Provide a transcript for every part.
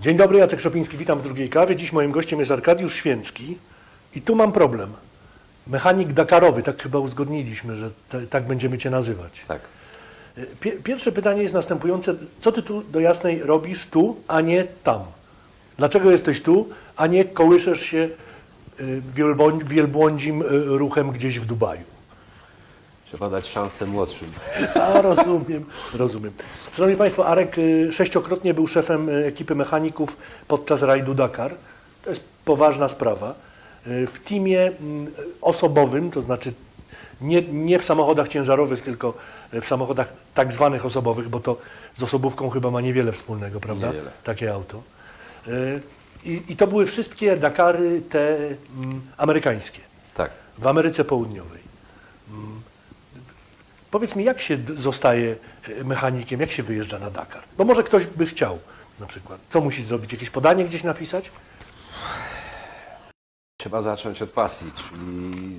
Dzień dobry, Jacek Szopiński, witam w drugiej kawie. Dziś moim gościem jest Arkadiusz Święcki i tu mam problem. Mechanik Dakarowy, tak chyba uzgodniliśmy, że te, tak będziemy Cię nazywać. Tak. Pie, pierwsze pytanie jest następujące. Co Ty tu do jasnej robisz tu, a nie tam? Dlaczego jesteś tu, a nie kołyszesz się y, wielbłąd- wielbłądzim y, ruchem gdzieś w Dubaju? Trzeba dać szansę młodszym. A, rozumiem, rozumiem. Szanowni Państwo, Arek y, sześciokrotnie był szefem ekipy mechaników podczas rajdu Dakar. To jest poważna sprawa. W teamie mm, osobowym, to znaczy nie, nie w samochodach ciężarowych, tylko w samochodach tak zwanych osobowych, bo to z osobówką chyba ma niewiele wspólnego, prawda? Niewiele. Takie auto. Y, I, I to były wszystkie Dakary te mm, amerykańskie, Tak. w Ameryce Południowej. Mm. Powiedz mi, jak się zostaje e, mechanikiem, jak się wyjeżdża na Dakar? Bo może ktoś by chciał na przykład. Co musi zrobić? Jakieś podanie gdzieś napisać? Trzeba zacząć od pasji, czyli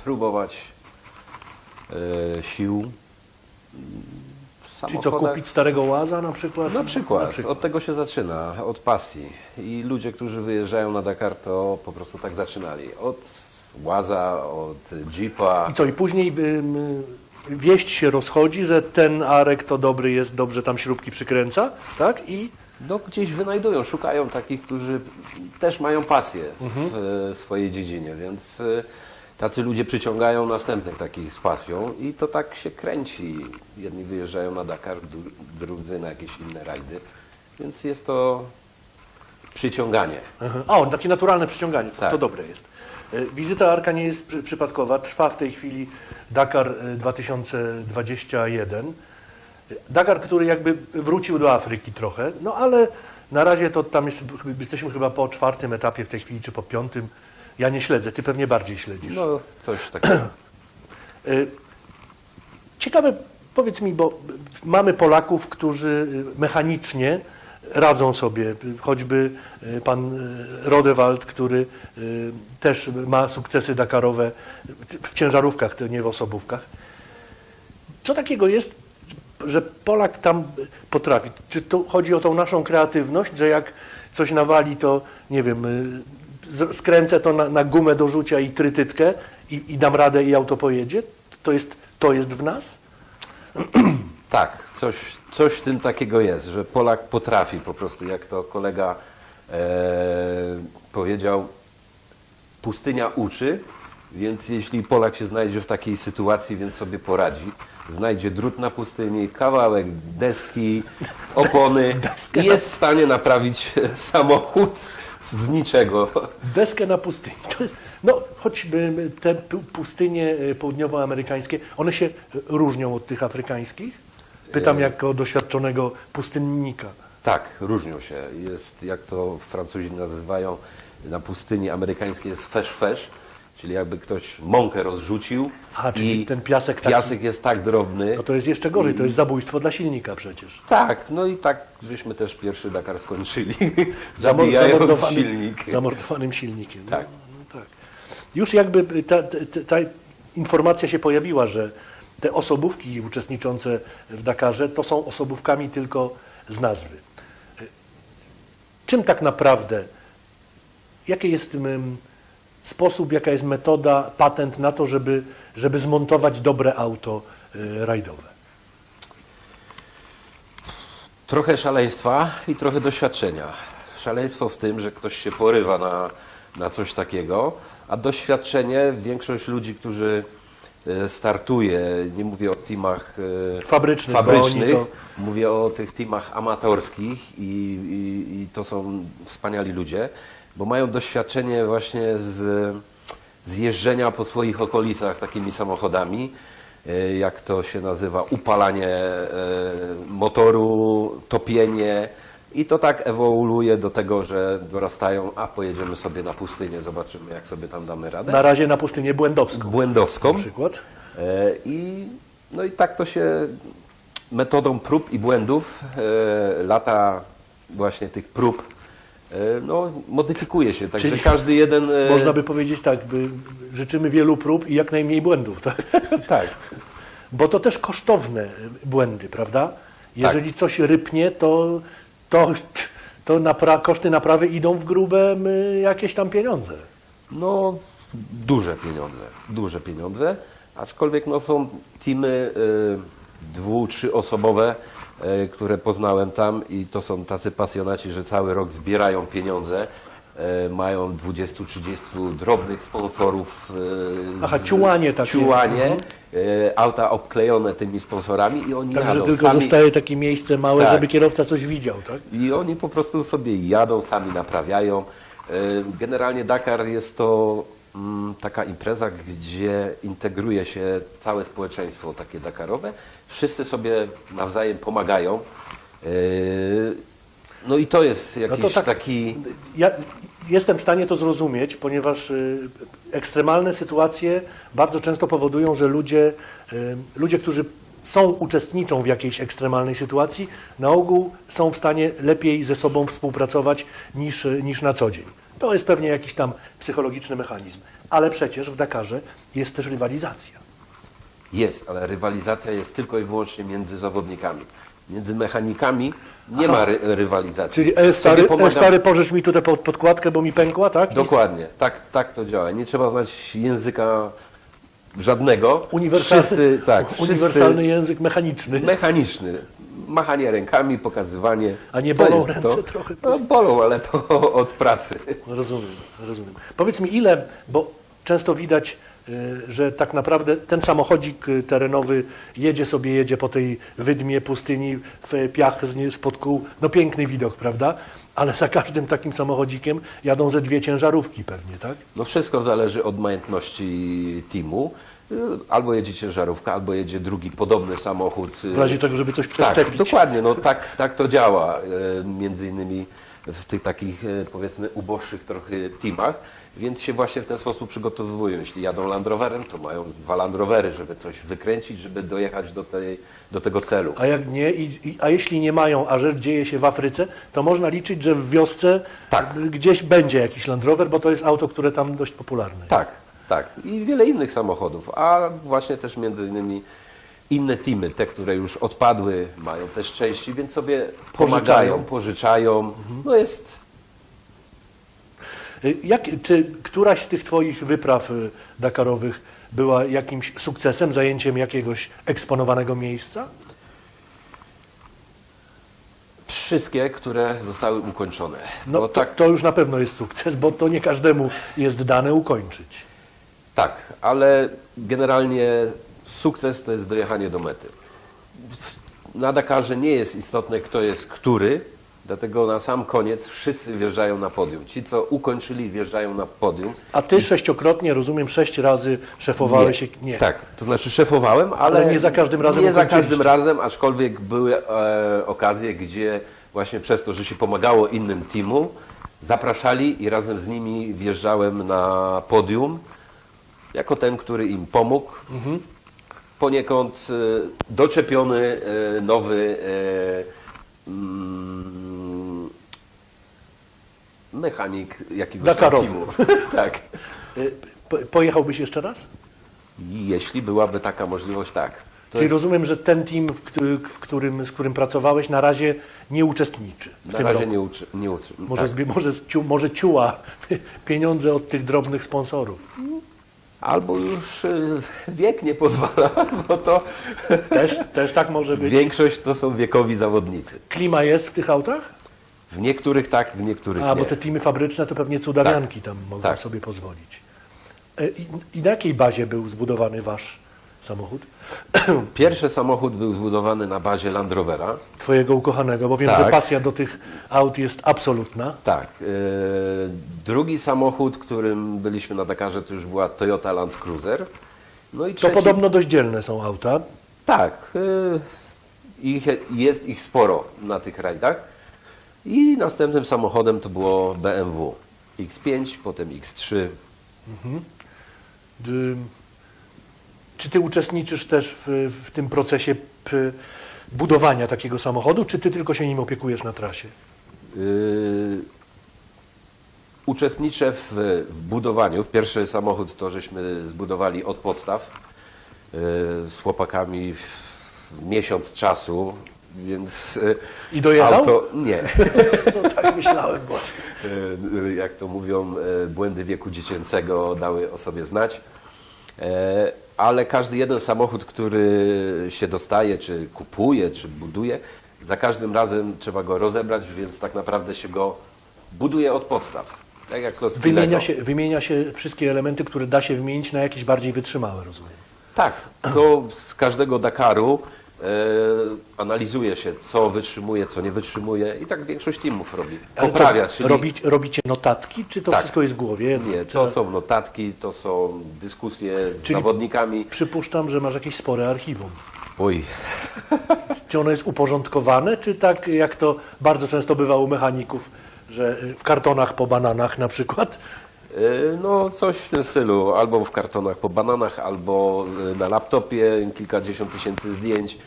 spróbować e, sił. w Czyli co, samochodach. kupić starego łaza na przykład? Na przykład. Od tego się zaczyna, od pasji. I ludzie, którzy wyjeżdżają na Dakar, to po prostu tak zaczynali. Od łaza, od jeepa. I co, i później ym, wieść się rozchodzi, że ten Arek to dobry jest, dobrze tam śrubki przykręca, tak? I No, gdzieś wynajdują, szukają takich, którzy też mają pasję Mhm. w e, swojej dziedzinie, więc e, tacy ludzie przyciągają następnych takich z pasją i to tak się kręci. Jedni wyjeżdżają na Dakar, dru- drudzy na jakieś inne rajdy, więc jest to przyciąganie. O, takie naturalne przyciąganie, to, Tak. to dobre jest. E, Wizyta Arka nie jest przy, przypadkowa. Trwa w tej chwili Dakar e, 2021. E, Dakar, który jakby wrócił do Afryki trochę, no ale na razie to tam jeszcze jesteśmy chyba po czwartym etapie w tej chwili, czy po piątym. Ja nie śledzę, ty pewnie bardziej śledzisz. No, coś takiego. Y, Ciekawe, powiedz mi, bo mamy Polaków, którzy mechanicznie radzą sobie, choćby y, pan y, Rodewald, który y, też ma sukcesy dakarowe w ciężarówkach, nie w osobówkach. Co takiego jest, że Polak tam potrafi? Czy to chodzi o tą naszą kreatywność, że jak coś nawali, to nie wiem, y, skręcę to na, na gumę do rzucia i trytytkę i, i dam radę i auto pojedzie? To jest, to jest w nas? Tak, coś, coś w tym takiego jest, że Polak potrafi po prostu, jak to kolega e, powiedział, pustynia uczy, więc jeśli Polak się znajdzie w takiej sytuacji, więc sobie poradzi, znajdzie drut na pustyni, kawałek deski, opony i jest w stanie naprawić samochód z, niczego. Deskę na pustyni. No, choćby te pu- pustynie y, południowoamerykańskie, one się różnią od tych afrykańskich? Pytam jako doświadczonego pustynnika. Tak, różnią się. Jest, jak to Francuzi nazywają, na pustyni amerykańskiej jest fesz-fesz, czyli jakby ktoś mąkę rozrzucił A, czyli i ten piasek taki- piasek jest tak drobny. No to jest jeszcze gorzej, to jest zabójstwo dla silnika przecież. Tak, no i tak żeśmy też pierwszy Dakar skończyli, zabijając zamordowany- silnik. Zamordowanym silnikiem. Tak. No, no tak. Już jakby ta, ta, ta informacja się pojawiła, że te osobówki uczestniczące w Dakarze to są osobówkami tylko z nazwy. Czym tak naprawdę, jaki jest sposób, jaka jest metoda, patent na to, żeby, żeby zmontować dobre auto y, rajdowe? Trochę szaleństwa i trochę doświadczenia. Szaleństwo w tym, że ktoś się porywa na, na coś takiego, a doświadczenie, większość ludzi, którzy startuje, nie mówię o teamach e, Fabrycznych, fabrycznych oni mówię o tych teamach amatorskich i, i, i to są wspaniali ludzie, bo mają doświadczenie właśnie z, z jeżdżenia po swoich okolicach takimi samochodami, e, jak to się nazywa, upalanie e, motoru, topienie. I to tak ewoluuje do tego, że dorastają, a pojedziemy sobie na pustynię, zobaczymy jak sobie tam damy radę. Na razie na pustynię błędowską Błędowską. na przykład. E, I, no i tak to się metodą prób i błędów, e, lata właśnie tych prób, e, no, modyfikuje się. Także Czyli każdy jeden. Można by powiedzieć tak, by życzymy wielu prób i jak najmniej błędów. Tak? Tak. Bo to też kosztowne błędy, prawda? Jeżeli coś rypnie, to, to, to napra- koszty naprawy idą w grube jakieś tam pieniądze. No, duże pieniądze, duże pieniądze, aczkolwiek no, są teamy y, dwu, trzyosobowe, y, które poznałem tam i to są tacy pasjonaci, że cały rok zbierają pieniądze, mają 20-30 drobnych sponsorów. Aha, z- ciułanie takie. Ciułanie, Mhm. y, auta obklejone tymi sponsorami i oni Także jadą tylko sami. zostaje takie miejsce małe, Tak. żeby kierowca coś widział, tak? I oni po prostu sobie jadą, sami naprawiają. E, Generalnie Dakar jest to mm, taka impreza, gdzie integruje się całe społeczeństwo takie dakarowe. Wszyscy sobie nawzajem pomagają. No i to jest jakiś tak- taki... Ja jestem w stanie to zrozumieć, ponieważ y, ekstremalne sytuacje bardzo często powodują, że ludzie, y, ludzie, którzy są, uczestniczą w jakiejś ekstremalnej sytuacji, na ogół są w stanie lepiej ze sobą współpracować niż, y, niż na co dzień. To jest pewnie jakiś tam psychologiczny mechanizm. Ale przecież w Dakarze jest też rywalizacja. Jest, ale rywalizacja jest tylko i wyłącznie między zawodnikami. Między mechanikami nie ma ry rywalizacji. Czyli e, stary, e, stary pożycz mi tutaj pod, podkładkę, bo mi pękła, tak? Dokładnie, tak, tak to działa. Nie trzeba znać języka żadnego. Uniwersalny, Wszyscy, tak, wszyscy uniwersalny język mechaniczny. mechaniczny. Machanie rękami, pokazywanie. A nie bolą ręce to. trochę? No, bolą, ale to od pracy. Rozumiem, rozumiem. Powiedz mi ile, bo często widać, że tak naprawdę ten samochodzik y, terenowy jedzie sobie, jedzie po tej wydmie, pustyni, w piach spod kół. No piękny widok, prawda? Ale za każdym takim samochodzikiem jadą ze dwie ciężarówki pewnie, tak? No wszystko zależy od majątności teamu. Y, Albo jedzie ciężarówka, albo jedzie drugi podobny samochód. y, W razie czego, żeby coś Tak, przeszczepić. dokładnie, no tak, tak to działa. Między innymi w tych takich e, powiedzmy uboższych trochę teamach, więc się właśnie w ten sposób przygotowują. Jeśli jadą Land Roverem, to mają dwa Land Rovery, żeby coś wykręcić, żeby dojechać do, tej, do tego celu. A jak nie, i, a jeśli nie mają, a rzecz dzieje się w Afryce, to można liczyć, że w wiosce Tak. gdzieś będzie jakiś Land Rover, bo to jest auto, które tam dość popularne. Tak, tak. I wiele innych samochodów, a właśnie też między innymi inne teamy, te, które już odpadły, mają też części, więc sobie pomagają, pożyczają. No jest Jak, czy któraś z tych Twoich wypraw y, dakarowych była jakimś sukcesem, zajęciem jakiegoś eksponowanego miejsca? wszystkie, które zostały ukończone. No to, tak, to już na pewno jest sukces, bo to nie każdemu jest dane ukończyć. tak, ale generalnie sukces to jest dojechanie do mety. Na Dakarze nie jest istotne, kto jest który, dlatego na sam koniec wszyscy wjeżdżają na podium. Ci, co ukończyli, wjeżdżają na podium. A Ty sześciokrotnie, rozumiem, sześć razy szefowałeś. Nie. nie. Tak, to znaczy szefowałem, ale, Ale nie za każdym razem Nie za każdym razem, aczkolwiek były e, okazje, gdzie właśnie przez to, że się pomagało innym teamom, zapraszali i razem z nimi wjeżdżałem na podium jako ten, który im pomógł. Mhm. Poniekąd e, doczepiony e, nowy e, mm, mechanik jakiegoś Dakarowy. teamu. tak. Po- Pojechałbyś jeszcze raz? Jeśli byłaby taka możliwość, tak. To Czyli jest- rozumiem, że ten team, w, któ- w którym, z którym pracowałeś, na razie nie uczestniczy w Na tym razie roku. nie uczy. Nie uczy. Może, tak. zbie, może, ciu, może ciuła pieniądze od tych drobnych sponsorów. Albo już y, wiek nie pozwala, bo to Też, też tak może być. większość to są wiekowi zawodnicy. Klima jest w tych autach? W niektórych tak, w niektórych A, nie. bo te teamy fabryczne to pewnie cudawianki tam mogą Tak. sobie pozwolić. E, I, I na jakiej bazie był zbudowany wasz samochód? Pierwszy samochód był zbudowany na bazie Land Rovera. Twojego ukochanego, bo wiem, Tak. że pasja do tych aut jest absolutna. Tak. y, drugi samochód, którym byliśmy na Dakarze, to już była Toyota Land Cruiser. No i To trzeci, podobno dość dzielne są auta. Tak. y, Ich, jest ich sporo na tych rajdach. I następnym samochodem to było BMW X5, potem X3. D- Czy ty uczestniczysz też w, w tym procesie budowania takiego samochodu, czy ty tylko się nim opiekujesz na trasie? Yy, uczestniczę w, w budowaniu. Pierwszy samochód to żeśmy zbudowali od podstaw yy, z chłopakami w, w miesiąc czasu, więc yy, I dojechał? auto nie. No tak myślałem, bo... Yy, jak to mówią, yy, błędy wieku dziecięcego dały o sobie znać. Ale każdy jeden samochód, który się dostaje, czy kupuje, czy buduje, za każdym razem trzeba go rozebrać, więc tak naprawdę się go buduje od podstaw. Tak jak klocki Wymienia Lego. się, wymienia się wszystkie elementy, które da się wymienić na jakieś bardziej wytrzymałe, rozumiem. Tak, to z każdego Dakaru analizuje się, co wytrzymuje, co nie wytrzymuje i tak większość teamów robi. Poprawia, czyli... robi, robicie notatki, czy to Tak. wszystko jest w głowie? Nie, to są notatki, to są dyskusje z Czyli- zawodnikami. Przypuszczam, że masz jakieś spore archiwum. Oj, Czy ono jest uporządkowane, czy tak jak to bardzo często bywa u mechaników, że w kartonach po bananach na przykład? E, No, coś w tym stylu. Albo w kartonach po bananach, albo e, na laptopie kilkadziesiąt tysięcy zdjęć,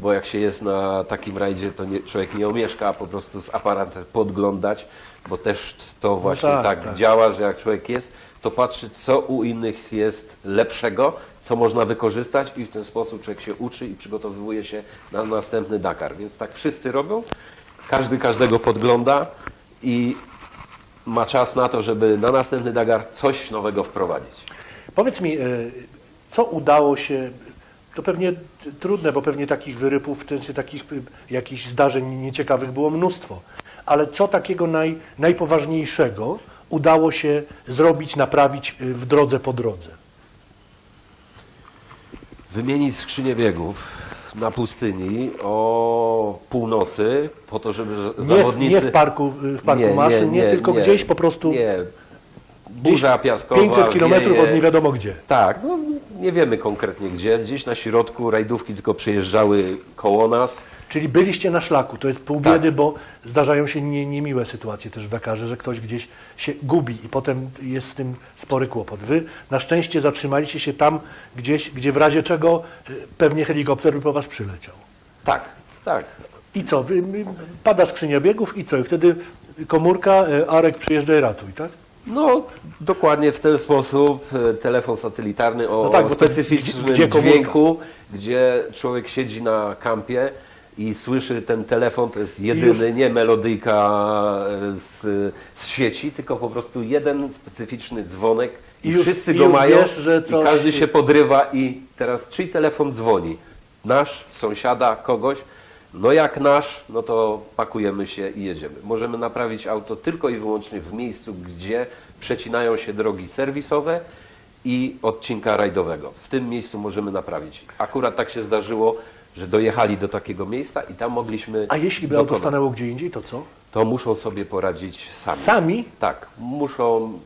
bo jak się jest na takim rajdzie, to nie, człowiek nie omieszka po prostu z aparatem podglądać, bo też to właśnie tak, tak, tak. działa, że jak człowiek jest, to patrzy, co u innych jest lepszego, co można wykorzystać i w ten sposób człowiek się uczy i przygotowuje się na następny Dakar. Więc tak wszyscy robią, każdy każdego podgląda i ma czas na to, żeby na następny Dakar coś nowego wprowadzić. Powiedz mi, y, co udało się, to pewnie trudne, bo pewnie takich wyrypów, w sensie takich jakichś zdarzeń nieciekawych było mnóstwo, ale co takiego naj, najpoważniejszego udało się zrobić, naprawić y, w drodze po drodze? Wymienić skrzynię biegów na pustyni o północy, po to, żeby Nie, w- zawodnicy... nie w parku, w parku maszyn, nie, tylko gdzieś po prostu Nie, burza piaskowa, 500 kilometrów od nie wiadomo gdzie. Tak, no, nie wiemy konkretnie gdzie. Gdzieś na środku rajdówki tylko przejeżdżały koło nas. Czyli byliście na szlaku, to jest pół biedy, Tak. bo zdarzają się nie, niemiłe sytuacje też w Dakarze, że ktoś gdzieś się gubi i potem jest z tym spory kłopot. Wy na szczęście zatrzymaliście się tam gdzieś, gdzie w razie czego y, pewnie helikopter by po was przyleciał. Tak, tak. I co? Wy, pada skrzynia biegów i co? I wtedy komórka, y, Arek przyjeżdża i ratuj, tak? No, dokładnie w ten sposób. e, Telefon satelitarny o, No tak, o specyficznym gdzie- gdzie dźwięku, gdzie człowiek siedzi na kampie i słyszy ten telefon, to jest jedyny, nie melodyjka e, z, z sieci, tylko po prostu jeden specyficzny dzwonek i, I już- wszyscy i go już mają wiesz, że i coś- każdy się podrywa i teraz czyj telefon dzwoni? Nasz, sąsiada, kogoś? No jak nasz, no to pakujemy się i jedziemy. Możemy naprawić auto tylko i wyłącznie w miejscu, gdzie przecinają się drogi serwisowe i odcinka rajdowego. W tym miejscu możemy naprawić. Akurat tak się zdarzyło, że dojechali do takiego miejsca i tam mogliśmy A jeśli by auto dokonać. stanęło gdzie indziej, to co? To muszą sobie poradzić sami. Sami? Tak, muszą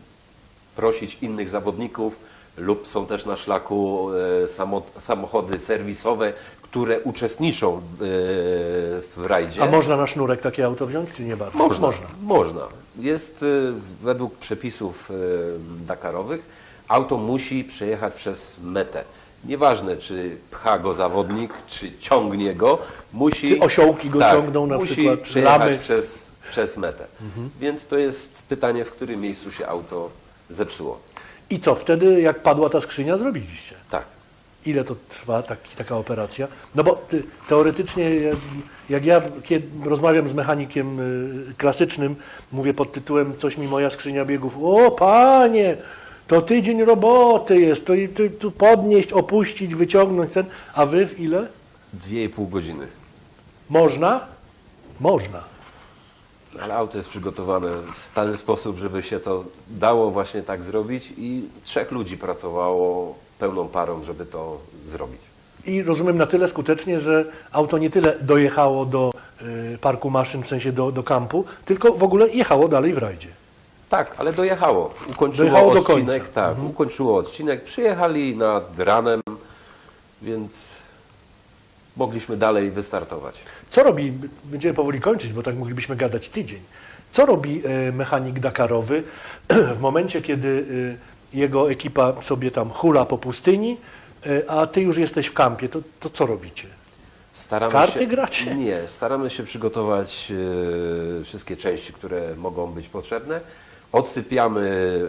prosić innych zawodników lub są też na szlaku e, samo, samochody serwisowe, które uczestniczą w, e, w rajdzie. A można na sznurek takie auto wziąć, czy nie bardzo? Można. można. Można. Jest e, według przepisów Dakarowych, auto musi przejechać przez metę. Nieważne, czy pcha go zawodnik, czy ciągnie go, musi... Czy osiołki go tak, ciągną, na musi przykład przejechać lamy. przez, przez metę. Więc to jest pytanie, w którym miejscu się auto zepsuło. I co, wtedy jak padła ta skrzynia, zrobiliście? Tak. Ile to trwa taki, taka operacja? No bo ty, teoretycznie, jak- jak ja kiedy rozmawiam z mechanikiem y, klasycznym, mówię pod tytułem coś mi moja skrzynia biegów, o panie, to tydzień roboty jest, to i tu, tu podnieść, opuścić, wyciągnąć ten, a wy w ile? Dwie i pół godziny. Można? Można. Ale auto jest przygotowane w ten sposób, żeby się to dało właśnie tak zrobić i trzech ludzi pracowało pełną parą, żeby to zrobić. I rozumiem na tyle skutecznie, że auto nie tyle dojechało do y, parku maszyn, w sensie do, do kampu, tylko w ogóle jechało dalej w rajdzie. Tak, ale dojechało. Ukończyło Dojechało do odcinek, końca. Mhm. tak, ukończyło odcinek, przyjechali nad ranem, więc mogliśmy dalej wystartować. Co robi, będziemy powoli kończyć, bo tak moglibyśmy gadać tydzień. Co robi e, mechanik Dakarowy w momencie, kiedy e, jego ekipa sobie tam hula po pustyni, e, a ty już jesteś w kampie, to, to co robicie? Staramy Karty się, gracie? Nie, staramy się przygotować e, wszystkie części, które mogą być potrzebne. Odsypiamy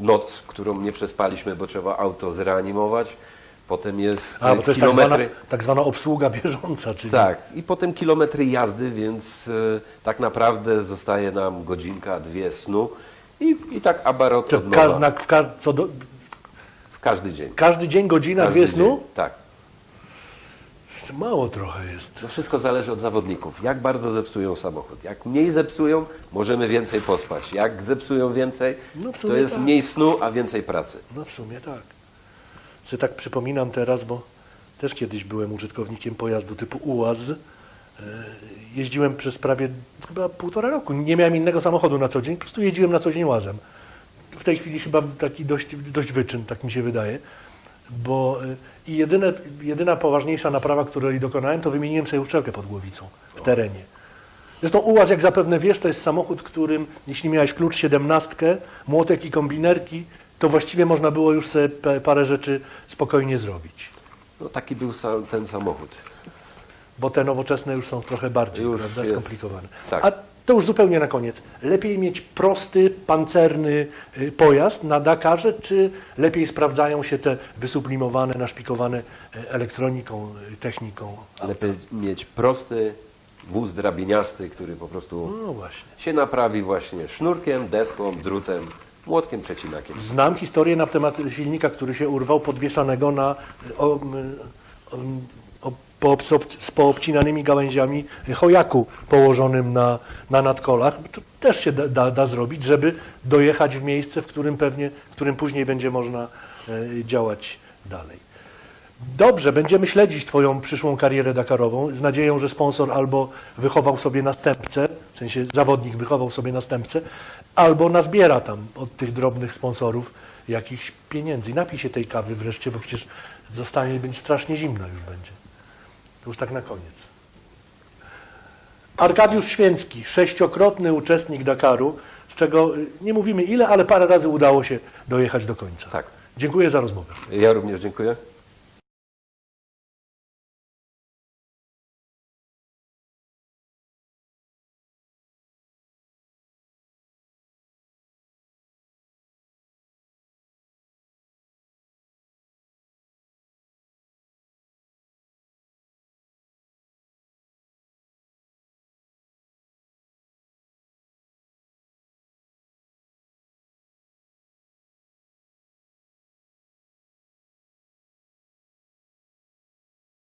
e, noc, którą nie przespaliśmy, bo trzeba auto zreanimować. Potem jest A, bo to jest tak zwana, kilometry. tak zwana obsługa bieżąca, czyli Tak, i potem kilometry jazdy, więc e, tak naprawdę zostaje nam godzinka, dwie snu i, i tak abarot od nowa w, ka, do, w każdy dzień. każdy dzień godzina, Każdy dwie snu? dzień, Tak. Mało trochę jest. To wszystko zależy od zawodników. Jak bardzo zepsują samochód. Jak mniej zepsują, możemy więcej pospać. Jak zepsują więcej, No w to jest tak. mniej snu, a więcej pracy. No w sumie tak. Sobie tak przypominam teraz, bo też kiedyś byłem użytkownikiem pojazdu typu UAZ. E, Jeździłem przez prawie chyba półtora roku. Nie miałem innego samochodu na co dzień, po prostu jeździłem na co dzień łazem. W tej chwili chyba taki dość, dość wyczyn, tak mi się wydaje. Bo e, i jedyne, jedyna poważniejsza naprawa, której dokonałem, to wymieniłem sobie uszczelkę pod głowicą w terenie. Zresztą ułaz, jak zapewne wiesz, to jest samochód, którym, jeśli miałeś klucz 17, młotek i kombinerki, to właściwie można było już sobie parę rzeczy spokojnie zrobić. No taki był ten samochód. Bo te nowoczesne już są trochę bardziej Już prawda, jest- skomplikowane. tak. A to już zupełnie na koniec. Lepiej mieć prosty, pancerny y, pojazd na Dakarze, czy lepiej sprawdzają się te wysublimowane, naszpikowane y, elektroniką, y, techniką? Lepiej mieć prosty wóz drabiniasty, który po prostu No się naprawi właśnie sznurkiem, deską, drutem, młotkiem, przecinakiem. Znam historię na temat silnika, który się urwał, podwieszanego na o, o, z poobcinanymi gałęziami chojaku położonym na, na nadkolach. To też się da, da, da zrobić, żeby dojechać w miejsce, w którym pewnie, w którym później będzie można e, działać dalej. Dobrze, będziemy śledzić Twoją przyszłą karierę Dakarową z nadzieją, że sponsor albo wychował sobie następcę, w sensie zawodnik wychował sobie następcę, albo nazbiera tam od tych drobnych sponsorów jakichś pieniędzy. I napij się tej kawy wreszcie, bo przecież zostanie, będzie strasznie zimno już będzie. To już tak na koniec. Arkadiusz Święcki, sześciokrotny uczestnik Dakaru, z czego y, nie mówimy ile, ale parę razy udało się dojechać do końca. Tak. Dziękuję za rozmowę. Ja również dziękuję.